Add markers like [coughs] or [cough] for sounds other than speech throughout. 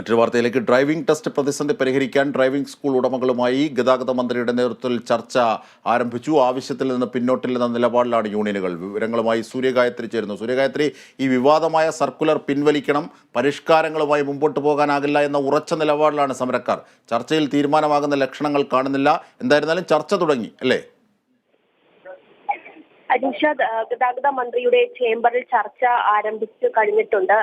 മറ്റൊരു വാർത്തയിലേക്ക് driving test പ്രതിസന്ധി പരിഹരിക്കാൻ ഡ്രൈവിംഗ് സ്കൂൾ ഉടമകളുമായി ഗതാഗത മന്ത്രിയുടെ നേതൃത്വത്തിൽ ചർച്ച ആരംഭിച്ചു. ആവശ്യത്തിൽ നിന്ന് പിന്നോട്ടില്ലെന്ന നിലപാടിലാണ് യൂണിയനുകൾ. വിവരങ്ങളുമായി സൂര്യഗായത്രി ചേരുന്നു. സൂര്യഗായത്രി ഈ വിവാദമായ സർക്കുലർ പിൻവലിക്കണം പരിഷ്കാരങ്ങളുമായി മുമ്പോട്ട് പോകാനാകില്ല എന്ന ഉറച്ച നിലപാടിലാണ് സമരക്കാർ. ചർച്ചയിൽ തീരുമാനമാകുന്ന ലക്ഷണങ്ങൾ കാണുന്നില്ല. എന്തായിരുന്നാലും ചർച്ച തുടങ്ങി അല്ലേ? അജിൻഷാദ് ഗതാഗത മന്ത്രിയുടെ ചേംബറിൽ ചർച്ച ആരംഭിച്ചു കഴിഞ്ഞിട്ടുണ്ട്.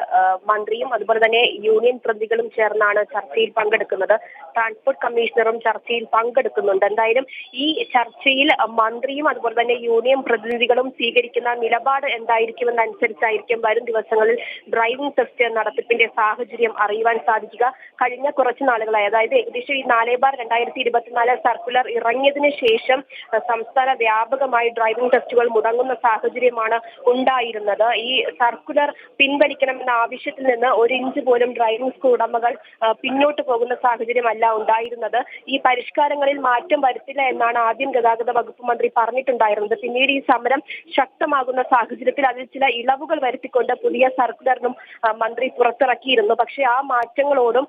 മന്ത്രിയും അതുപോലെ തന്നെ യൂണിയൻ പ്രതികളും ചേർന്നാണ് ചർച്ചയിൽ പങ്കെടുക്കുന്നത്. ട്രാൻസ്പോർട്ട് കമ്മീഷണറും ചർച്ചയിൽ പങ്കെടുക്കുന്നുണ്ട്. എന്തായാലും ഈ ചർച്ചയിൽ മന്ത്രിയും അതുപോലെ തന്നെ യൂണിയൻ പ്രതിനിധികളും സ്വീകരിക്കുന്ന നിലപാട് എന്തായിരിക്കുമെന്നനുസരിച്ചായിരിക്കും വരും ദിവസങ്ങളിൽ ഡ്രൈവിംഗ് ടെസ്റ്റ് നടത്തിപ്പിന്റെ സാഹചര്യം അറിയുവാൻ സാധിക്കുക. കഴിഞ്ഞ കുറച്ച് നാളുകളായി അതായത് ഏകദേശം ഈ നാല് ബാർ രണ്ടായിരത്തി ഇരുപത്തിനാല് സർക്കുലർ ഇറങ്ങിയതിനു ശേഷം സംസ്ഥാന വ്യാപകമായി ഡ്രൈവിംഗ് ടെസ്റ്റുകൾ മുടങ്ങുന്ന സാഹചര്യമാണ് ഉണ്ടായിരുന്നത്. ഈ സർക്കുലർ പിൻവലിക്കണമെന്ന ആവശ്യത്തിൽ നിന്ന് ഒരു ഇഞ്ച് പോലും ഡ്രൈവിംഗ് സ്കൂൾ ഉടമകൾ പിന്നോട്ട് പോകുന്ന സാഹചര്യമല്ല ഉണ്ടായിരുന്നത്. ഈ പരിഷ്കാരങ്ങളിൽ മാറ്റം വരുത്തില്ല എന്നാണ് ആദ്യം ഗതാഗത വകുപ്പ് മന്ത്രി പറഞ്ഞിട്ടുണ്ടായിരുന്നത്. പിന്നീട് ഈ സമരം ശക്തമാകുന്ന സാഹചര്യത്തിൽ അതിൽ ചില ഇളവുകൾ വരുത്തിക്കൊണ്ട് പുതിയ സർക്കുലറിനും മന്ത്രി പുറത്തിറക്കിയിരുന്നു. പക്ഷേ ആ മാറ്റങ്ങളോടും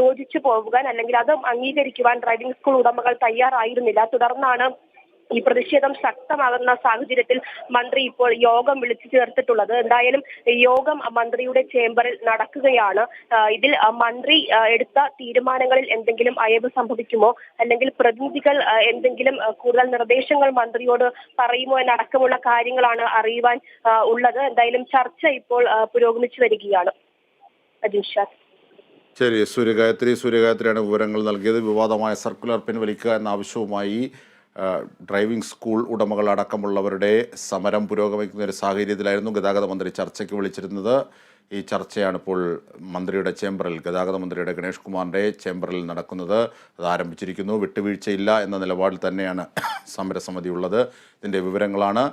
യോജിച്ചു പോകാൻ അല്ലെങ്കിൽ അത് അംഗീകരിക്കുവാൻ ഡ്രൈവിംഗ് സ്കൂൾ ഉടമകൾ തയ്യാറായിരുന്നില്ല. തുടർന്നാണ് ഈ പ്രതിഷേധം ശക്തമാകുന്ന സാഹചര്യത്തിൽ മന്ത്രി ഇപ്പോൾ യോഗം വിളിച്ചു ചേർത്തിട്ടുള്ളത്. എന്തായാലും യോഗം മന്ത്രിയുടെ ചേംബറിൽ നടക്കുകയാണ്. ഇതിൽ മന്ത്രി എടുത്ത തീരുമാനങ്ങളിൽ എന്തെങ്കിലും അയവ് സംഭവിക്കുമോ? അല്ലെങ്കിൽ പ്രതിനിധികൾ എന്തെങ്കിലും കൂടുതൽ നിർദ്ദേശങ്ങൾ മന്ത്രിയോട് പറയുമോ എന്നടക്കമുള്ള കാര്യങ്ങളാണ് അറിയുവാൻ ഉള്ളത്. എന്തായാലും ചർച്ച ഇപ്പോൾ പുരോഗമിച്ചു വരികയാണ്. ശരി സൂര്യഗായത്രി സൂര്യഗായത്രിയാണ് വിവരങ്ങൾ നൽകിയത്. വിവാദമായ സർക്കുലർ പിൻവലിക്കുക എന്ന ആവശ്യവുമായി ഡ്രൈവിംഗ് സ്കൂൾ ഉടമകൾ അടക്കമുള്ളവരുടെ സമരം പുരോഗമിക്കുന്ന ഒരു സാഹചര്യത്തിലായിരുന്നു ഗതാഗത മന്ത്രി ചർച്ചയ്ക്ക് വിളിച്ചിരുന്നത്. ഈ ചർച്ചയാണ് ഇപ്പോൾ മന്ത്രിയുടെ ചേംബറിൽ ഗതാഗത മന്ത്രിയുടെ ഗണേഷ് കുമാറിന്റെ ചേംബറിൽ നടക്കുന്നത്. അത് ആരംഭിച്ചിരിക്കുന്നു. വിട്ടുവീഴ്ചയില്ല എന്ന നിലപാടിൽ തന്നെയാണ് [coughs] സമരസമിതി ഉള്ളത്. ഇതിന്റെ വിവരങ്ങളാണ്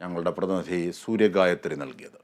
ഞങ്ങളുടെ പ്രതിനിധി സൂര്യഗായത്രി നൽകിയത്.